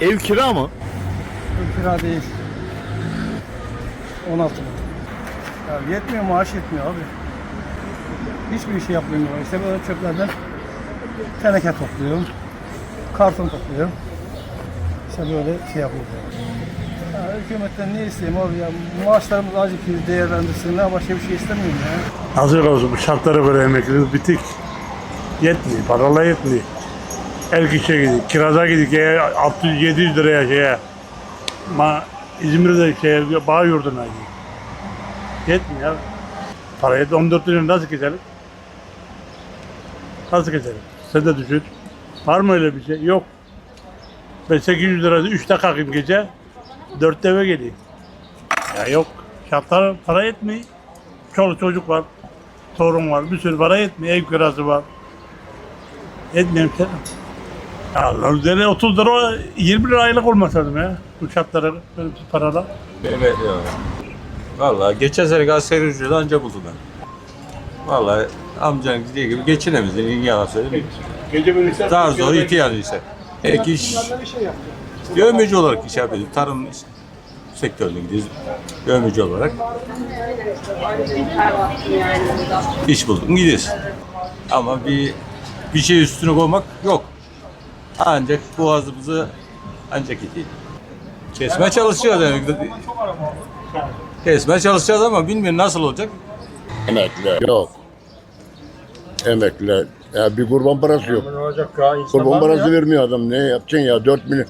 Ev kira mı? Kira değil. 16 bin. Ya yetmiyor maaş yetmiyor abi. Hiçbir şey yapmıyorum. İşte böyle çöplerden teneke topluyorum. Karton topluyorum. İşte böyle şey yapıyorum. Ya hükümetten ne isteyeyim abi ya maaşlarımız azıcık bir değerlendirsinler başka bir şey istemiyorum ya. Hazır olsun bu şartlara göre emeklilik bitik. Yetmiyor, paralar yetmiyor. El kişiye gidiyor, kiraza gidiyor, 600-700 liraya şeye. Ma İzmir'de şeye, bağ yurduna gidiyor. Yetmiyor. Parayı da 14 lira nasıl keselim? Nasıl keselim? Sen de düşün. Var mı öyle bir şey? Yok. Ben 800 lira 3'te kalkayım gece, 4'te eve geleyim. Ya yok. Şartlar para yetmiyor. Çoluk çocuk var. Torun var. Bir sürü para yetmiyor. Ev kirası var. Yetmiyor ki. Ya Allah üzerine 30 lira 20 lira aylık olmasa lazım ya. Bu şartlara böyle bir paralar. Evet ya. Vallahi geçen sene asgari ücreti anca buldu ben. Vallahi amcanın dediği gibi geçinemezsin. İyi yalan söyleyeyim. Gece böyle Zar zor ihtiyacı ise. Ek iş. Yövmeci olarak iş yapıyoruz. Tarım sektörüne gidiyoruz. Yövmeci olarak. İş bulduk gidiyoruz. Ama bir bir şey üstüne koymak yok. Ancak boğazımızı ancak itiyor. Kesmeye çalışacağız yani. Kesmeye çalışacağız ama bilmiyorum nasıl olacak. Emekli yok. Emekli. Ya bir kurban parası yok. Kurban parası vermiyor adam. Ne yapacaksın ya? 4 bin,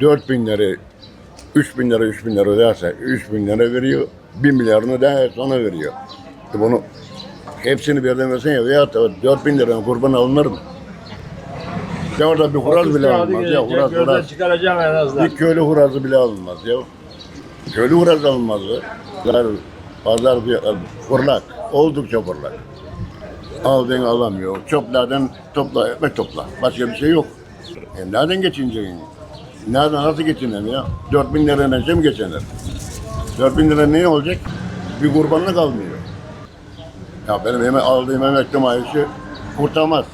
4 bin lira, 3 bin lira, 3 bin lira öderse 3 bin lira veriyor. 1 milyarını da sonra veriyor. E bunu hepsini birden versen ya veya da 4 bin lira kurban alınır mı? Ya orada bir huraz bile alınmaz ya. Huraz, huraz. çıkaracağım en azından. Bir köylü hurazı bile alınmaz ya. Köylü huraz alınmaz ya. Pazar, pazar fiyatları fırlak. Oldukça fırlak. Aldığın alamıyor. Çöplerden topla, ekmek topla. Başka bir şey yok. E nereden geçineceksin? Nereden nasıl geçinir ya? 4000 bin lira nece mi geçinir? 4000 bin lira ne olacak? Bir kurbanlık almıyor. Ya benim eme aldığım emekli maaşı kurtarmaz.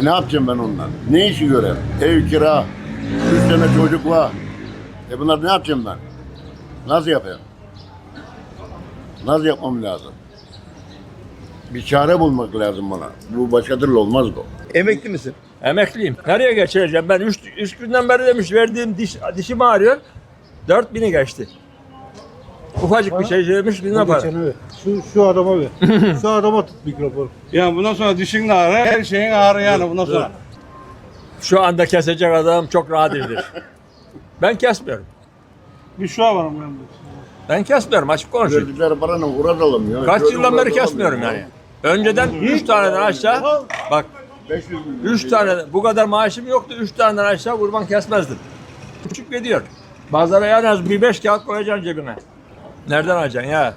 E ne yapacağım ben ondan? Ne işi göreyim? Ev kira, üç tane çocuk var. E bunlar ne yapacağım ben? Nasıl yapayım? Nasıl yapmam lazım? Bir çare bulmak lazım bana. Bu başka türlü olmaz bu. Emekli misin? Emekliyim. Nereye geçireceğim? Ben 3 üç günden beri demiş verdiğim diş, dişim ağrıyor. 4000'i geçti. Ufacık bir şey söylemiş ne para? Şu, şu adama ver. şu adama tut mikrofonu. Ya bundan sonra dişin de ağrı, her şeyin ağrı yani bundan sonra. Şu anda kesecek adam çok nadirdir. ben kesmiyorum. Bir şu var ama yani. Ben kesmiyorum açık konuşayım. Verdikleri paranın uğraz alamıyor. Kaç Köylü yıldan beri kesmiyorum yani. Önceden 3 taneden aşağı bak 500 milyon. 3 tane bu kadar maaşım yoktu. 3 taneden aşağı kurban kesmezdim. Küçük gidiyor. Pazara en az bir 5 kağıt koyacaksın cebine. Nereden alacaksın ya?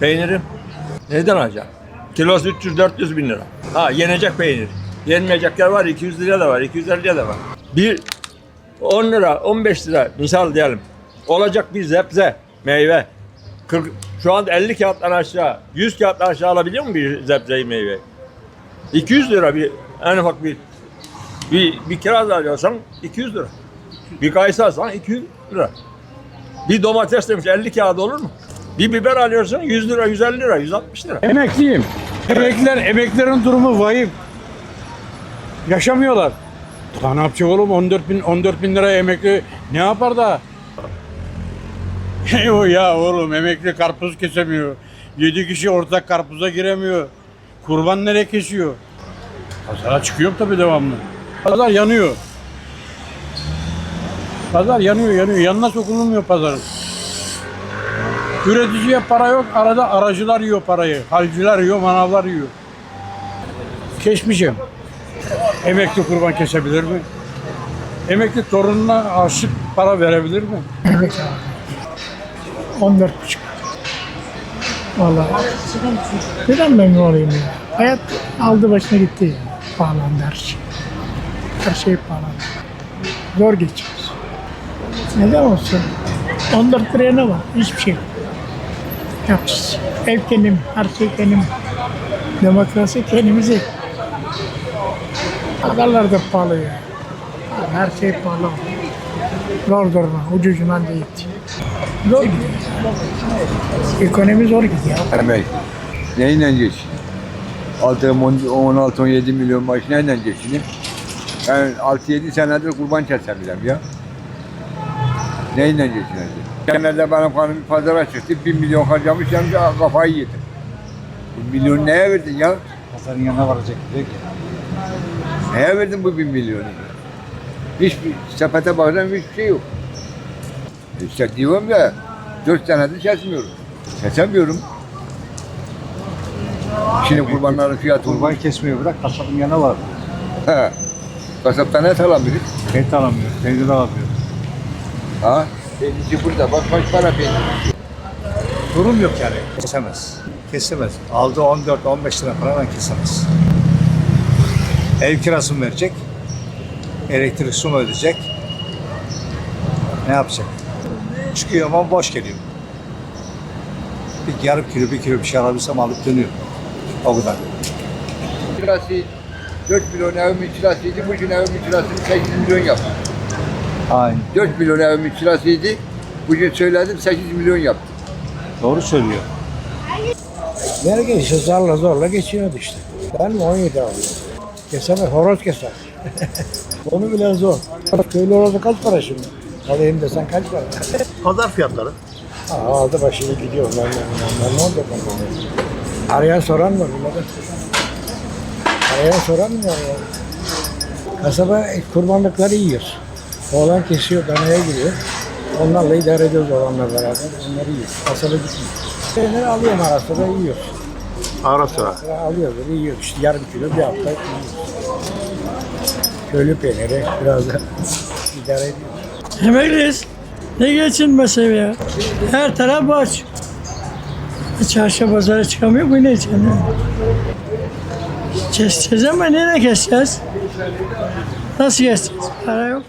Peynirim. Neden alacaksın? Kilosu 300-400 bin lira. Ha yenecek peynir. Yenmeyecekler var 200 lira da var 250 lira da var. Bir 10 lira 15 lira misal diyelim. Olacak bir zebze meyve. 40, şu anda 50 kağıttan aşağı 100 kağıttan aşağı alabiliyor mu bir zebzeyi meyve? 200 lira bir en ufak bir bir, bir kiraz alıyorsan 200 lira. Bir kayısı alsan 200 lira. Bir domates demiş 50 kağıt olur mu? Bir biber alıyorsun 100 lira, 150 lira, 160 lira. Emekliyim. Emekliler, emeklilerin durumu vahim. Yaşamıyorlar. Daha ne yapacak oğlum 14 bin, 14 bin lira emekli ne yapar da? o ya oğlum emekli karpuz kesemiyor. 7 kişi ortak karpuza giremiyor. Kurban nereye kesiyor? Pazara çıkıyor tabii devamlı. Pazar yanıyor. Pazar yanıyor yanıyor. Yanına sokulmuyor pazarın. Üreticiye para yok. Arada aracılar yiyor parayı. Halciler yiyor, manavlar yiyor. Kesmeyeceğim. Emekli kurban kesebilir mi? Emekli torununa aşık para verebilir mi? 14 buçuk. Vallahi. Neden memnun olayım ya? Hayat aldı başına gitti ya. Pahalandı her şey. Her şey pahalandı. Zor geçiyoruz. Neden olsun? 14 liraya ne var? Hiçbir şey yok. Yapacağız. Ev kendim, her şey kendim. Demokrasi kendimize. Pazarlar da pahalı ya. Her şey pahalı. Zor durma. Ucucundan değil. Zor gidiyor. Ekonomi zor gidiyor. Emek. Neyle geçsin? Aldığım 16-17 milyon maaş neyle geçsin? Ben 6-7 senedir kurban kesemiyorum ya. Neyle geçineceğim? Genelde benim hanım bir pazara çıktı, 1 milyon harcamış, de kafayı yedi. 1 milyon neye verdin ya? Pazarın yanına varacak diyor ki. Neye verdin bu 1 milyonu? Hiçbir sepete baksam hiçbir şey yok. İşte diyorum ya, 4 senedir kesmiyorum. Kesemiyorum. Şimdi kurbanların fiyatı Kurban kesmiyor bırak kasabın yanına var. He. Kasaptan et alabilir. Et alamıyor, peynir alamıyor. Ha? Peynirci burada. Bak kaç para peynir. Durum yok yani. Kesemez. Kesemez. Aldığı 14-15 lira paradan kesemez. Ev kirasını verecek. Elektrik su mu ödeyecek? Ne yapacak? Çıkıyor ama boş geliyor. Bir yarım kilo, bir kilo bir şey alabilsem alıp dönüyor. O kadar. Kirası 4 milyon evimin kirasıydı. Bugün evimin kirasını 8 milyon yaptım. Aynen. 4 milyon evimin kirasıydı. Bugün söyledim 8 milyon yaptım. Doğru söylüyor. Nereye geçiyor? Zorla zorla geçiyordu işte. Ben mi 17 alıyorum. Kesemez, horoz keser. Onu bile zor. Köylü horozu kaç para şimdi? Alayım desen kaç para? Pazar fiyatları. Ha, aldı başını gidiyor. Ben, ben, ben, ne olacak ben Arayan soran. Bunları. Arayan soran mı? Kasaba kurbanlıkları yiyor. Oğlan kesiyor, danaya giriyor. Onlarla idare ediyoruz oğlanla beraber. Onları yiyor. Kasaba gitmiyor. Peynir alıyorum arasında da yiyor. Ara sıra. Sıra alıyor böyle yiyor işte yarım kilo bir hafta yiyor. Köylü peyniri biraz da idare ediyor. Emekliyiz. Ne geçinmesi ya? Her taraf boş. Çarşı pazara çıkamıyor mu ne için? Keseceğiz ama nereye keseceğiz? Nasıl keseceğiz? Para yok.